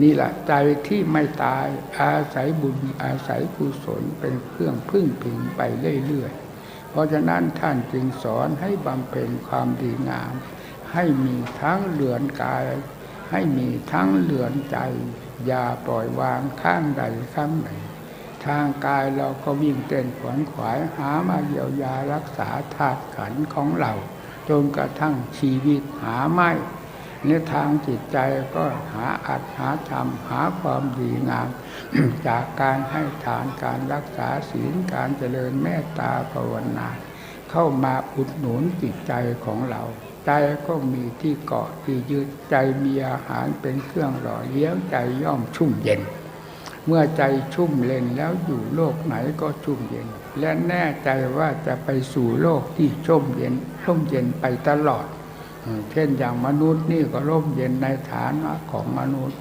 นี่แหละใจที่ไม่ตายอาศัยบุญอาศัยกุศลเป็นเครื่องพึ่งพิงไปเรื่อยๆ เพราะฉะนั้นท่านจึงสอนให้บำเพ็ญความดีงาม ให้มีทั้งเหลือนกาย ให้มีทั้งเหลือนใจ อย่าปล่อยวางข้างใดข้างหนึ่งทางกายเราก็วิ่งเต้นขวนขวายหามาเยียวยารักษาธาตุขันของเราจนกระทั่งชีวิตหาไม่ นทางจิตใจก็หาอัดหาธรรมหาความดีงาม จากการให้ทานการรักษาศีลการเจริญเมตตาภาวนา เข้ามาอุดหนุนจิตใจของเรา ใจก็มีที่เกาะที่ยึดใจมีอาหารเป็นเครื่องหล่อเลี้ยงใจย่อมชุ่มเย็น เมื่อใจชุ่มเย็นแล้วอยู่โลกไหนก็ชุ่มเย็น และแน่ใจว่าจะไปสู่โลกที่ชุ่มเย็นร่มเย็นไปตลอด เช่นอย่างมนุษย์นี่ก็ร่มเย็นในฐานะของมนุษย์